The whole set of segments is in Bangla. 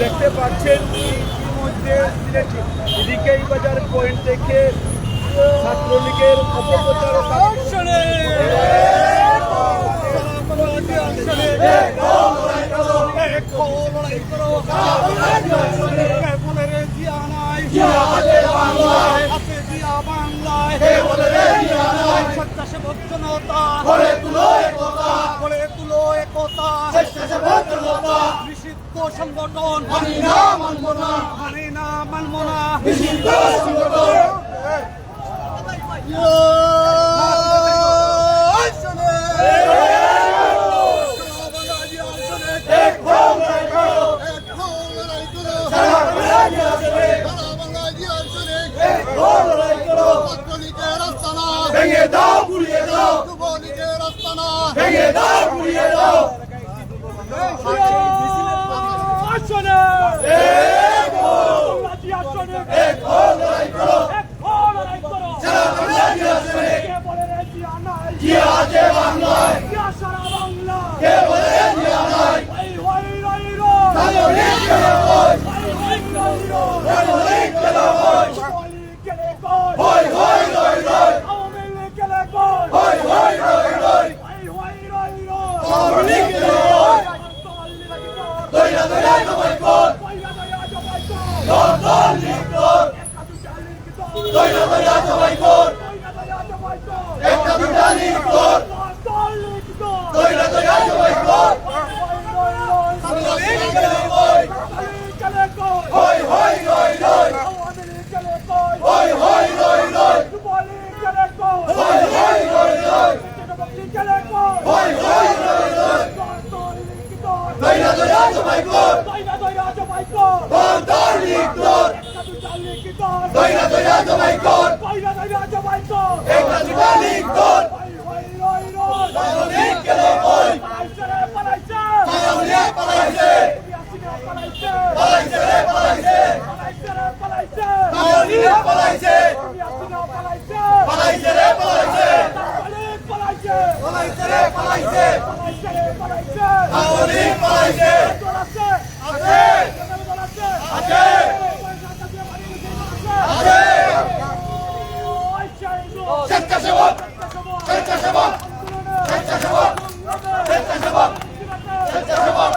দেখতে পাচ্ছেন বাজার পয়েন্ট থেকে ছাত্রলীগের বাংলায় সত্যাসে বদ্ধ নতা নিষিদ্ধ সংগঠন। মানি না মানব না মানি না মানব না ভেঙে দাও পুড়িয়ে দাও। ভেঙে দাও পুড়িয়ে দাও। আসনে এক হও, রাজি আসনে এক হও, লড়াই করো এক বাংলাদেশ বলে জিয়া সারা বাংলা কে বলে জিয়া নাই এই হই রই রই ছাত্রলীগ কেন হয় এই হই রই রই ছাত্রলীগ কেন হয় বলি গেলে কই হয় হয় রয় রয় আওয়ামী লীগ গেলে কই হয় হয় রয় রয় এই হই রই রই ছাত্রলীগ কেন হয় দইরা দইরা সবাই কর দল দল লীগ কর দইরা দইরা সবাই কর একটা দুটা লীগ কর দইরা দইরা সবাই কর ছাত্রলীগ কেন হয় হয় হয় রয় রয় হয় হয় রয় রয় হয় হয় রয় রয় হয় হয় রয় রয় দইরা দইরা সবাই কর দল দল লীগ কর দইরা দইরা সবাই কর একটা দুটা লীগ কর ছাত্রলীগ কেন হয় ছাত্রলীগ পালাইছে পালাইছে রে পালাইছে ছাত্রলীগ পালাইছে পালাইছে রে পালাইছে পালাইছে রে পালাইছে ছাত্রলীগ পালাইছে আছে আছে আছে স্বেচ্ছাসেবক স্বেচ্ছাসেবক স্বেচ্ছাসেবক স্বেচ্ছাসেবক স্বেচ্ছাসেবক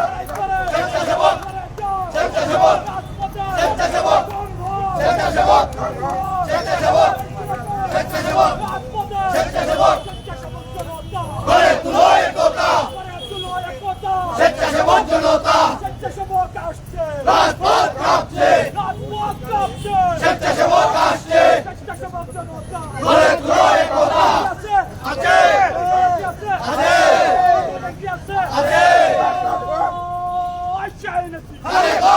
স্বেচ্ছাসেবক স্বেচ্ছাসেবক স্বেচ্ছাসেবক স্বেচ্ছাসেবক স্বেচ্ছাসেবক স্বেচ্ছাসেবক স্বেচ্ছাসেবক গড়ে তুলো একতা স্বেচ্ছাসেবক জনতা রাজপথ কাঁপছে স্বেচ্ছাসেবক আসছে গড়ে তুলো একতা আছে আছে আছে খালেদা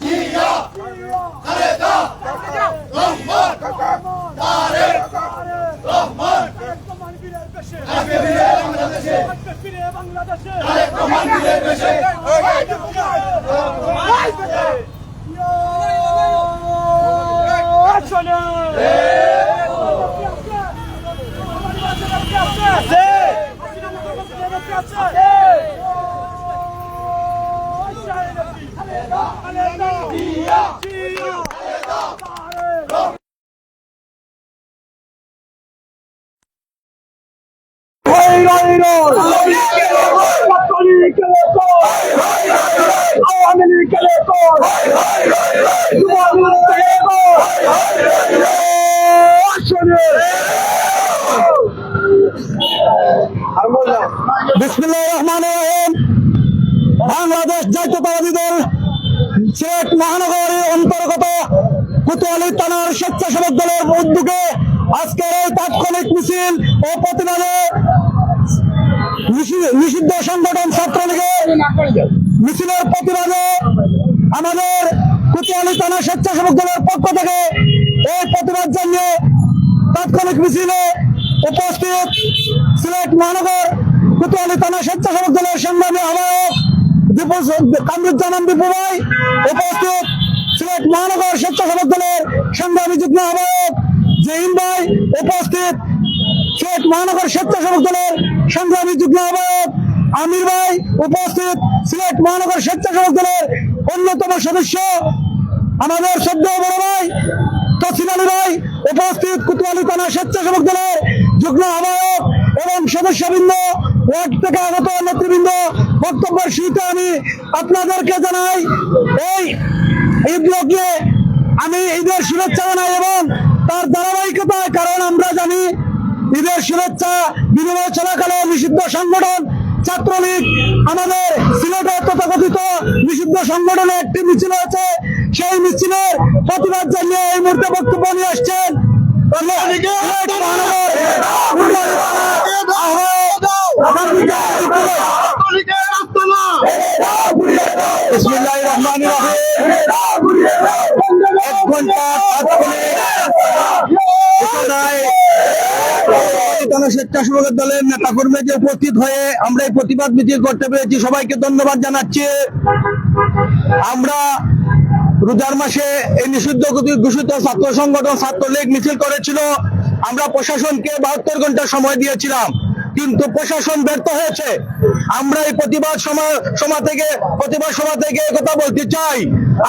জিয়া খালেদা রহমান তারেক রহমান আজকে ফিরে বাংলাদেশে বাংলাদেশে তারেক রহমান ফিরে দেশে বিসমুল্লাহ রহমান রহিম। বাংলাদেশ জাতীয়তাবাদী দল সিলেট মহানগরের অন্তর্গত কুতুয়ালি থানার স্বেচ্ছাসেবক দলের উদ্যোগে আজকের এই তাৎক্ষণিক মিছিল ও প্রতিবাদে নিষিদ্ধ সংগঠন ছাত্রলীগের মিছিলের প্রতিবাদে আমাদের কুতুয়ালি থানা স্বেচ্ছাসেবক দলের পক্ষ থেকে এই প্রতিবাদ জানিয়ে তাৎক্ষণিক মিছিলে উপস্থিত সিলেট মহানগর কুতুয়ালি থানা স্বেচ্ছাসেবক দলের সংগ্রামী আহ্বায়ক দীপু কামরুজ্জামান দীপু ভাই। উপস্থিত সিলেট মহানগর স্বেচ্ছাসেবক দলের সংগ্রামী যুগ্ম আহ্বায়ক জহিন ভাই। উপস্থিত সিলেট মহানগর স্বেচ্ছাসেবক দলের সংগ্রামী যুগ্ম আহ্বায়ক আমির ভাই। উপস্থিত সিলেট মহানগর স্বেচ্ছাসেবক দলের অন্যতম সদস্য আমাদের সদ্য বড় ভাই আলী ভাই। উপস্থিত কুতুয়ালি থানা স্বেচ্ছাসেবক দলের যুগ্ম আহ্বায়ক এবং সদস্যবৃন্দ, ওয়ার্ড থেকে আগত নেতৃবৃন্দ বক্তব্যের শুরুতে আমি আপনাদেরকে জানাই এই ঈদ লগ্নে আমি ঈদের শুভেচ্ছা জানাই এবং তার ধারাবাহিকতায় কারণ আমরা জানি ঈদের শুভেচ্ছা বিনিময় চলাকালে নিষিদ্ধ সংগঠন ছাত্রলীগ আমাদের সিলেটের তথাকথিত নিষিদ্ধ সংগঠনে একটি মিছিল হয়েছে। সেই মিছিলের প্রতিবাদ জানিয়ে এই মুহূর্তে বক্তব্য নিয়ে আসছেন সিলেট মহানগর বিসমিল্লাহির রহমানির রহিম দলের নেতা কর্মীকে উপস্থিত হয়ে আমরা এই প্রতিবাদ মিছিল করতে পেরেছি সবাইকে ধন্যবাদ জানাচ্ছি আমরা রোজার মাসে এই নিষিদ্ধ ঘোষিত ছাত্র সংগঠন ছাত্রলীগ মিছিল করেছিল আমরা প্রশাসনকে বাহাত্তর ঘণ্টা সময় দিয়েছিলাম কিন্তু প্রশাসন ব্যর্থ হয়েছে। আমরা এই প্রতিবাদ সভা থেকে, প্রতিবাদ সভা থেকে কথা বলতে চাই।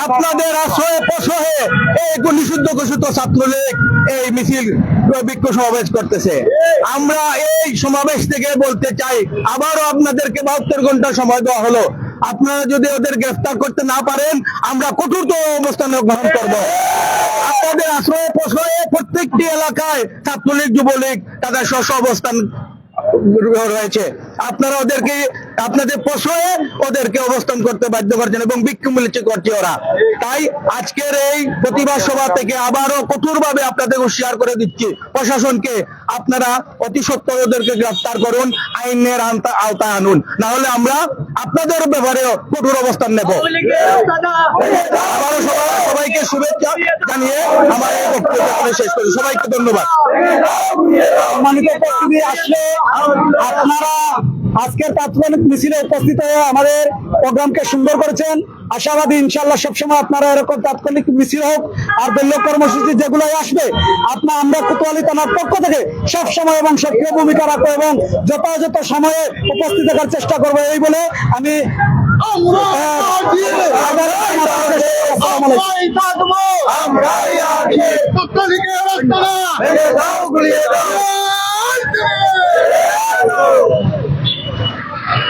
আপনাদের আশ্রয়ে প্রশ্রয়ে এই নিষিদ্ধ ঘোষিত ছাত্রলীগ এই মিছিল বিক্ষোভ সমাবেশ করতেছে। আমরা এই সমাবেশ থেকে বলতে চাই, আবারও আপনাদেরকে বাহাত্তর ঘণ্টা সময় দেওয়া হলো। আপনারা যদি ওদের গ্রেফতার করতে না পারেন, আমরা কঠোরতম অবস্থান গ্রহণ করব। আপনাদের আশ্রয়ে প্রশ্রয়ে প্রত্যেকটি এলাকায় ছাত্রলীগ, যুবলীগ তাদের স্ব অবস্থান ગૃહ રહે છે. আপনারা ওদেরকে, আপনাদের প্রশ্রয়ে ওদেরকে অবস্থান করতে বাধ্য করছেন এবং বিক্ষোভ করছে ওরা। তাই আজকের এই প্রতিবাদ সভা থেকে আবারও কঠোরভাবে আপনাদের হুঁশিয়ার করে দিচ্ছি প্রশাসনকে। আপনারা অতি সত্তর ওদেরকে গ্রেফতার করুন, আইনের আওতায় আনুন। না হলে আমরা আপনাদের ব্যাপারেও কঠোর অবস্থান নেব। আবারও সবাইকে শুভেচ্ছা জানিয়ে আমার এই বক্তব্য শেষ করি। সবাইকে ধন্যবাদ। আপনারা আজকের তাৎক্ষণিক মিছিলে উপস্থিত হয়ে আমাদের প্রোগ্রামকে সুন্দর করেছেন আশাবাদী ইনশাল্লাহ সবসময় আপনারা এরকম তাৎক্ষণিক মিছিল হোক আর দলীয় কর্মসূচি যেগুলো আসবে আপনার আমরা কোতোয়ালি থানার পক্ষ থেকে সবসময় এবং সক্রিয় ভূমিকা রাখব এবং যথাযথ সময়ে উপস্থিত থাকার চেষ্টা করব এই বলে আমি